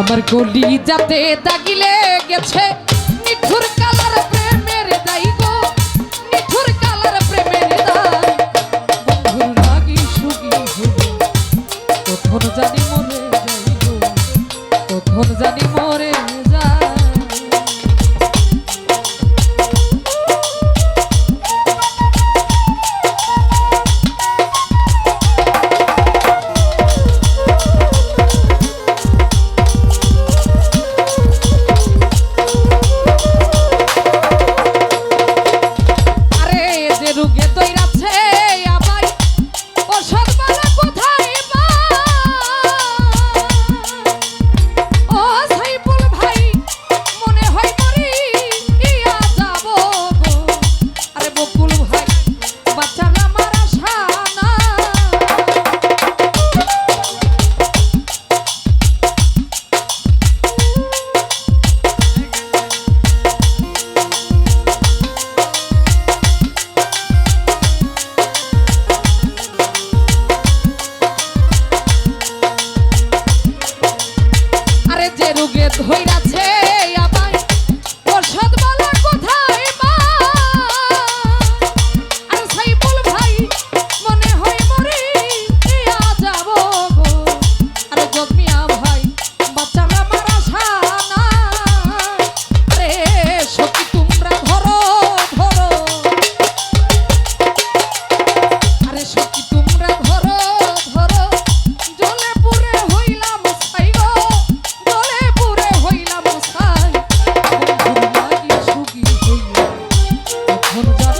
আমার গলি যাতে দাগিলে গেছে মিঠুর colour Hoy on the job.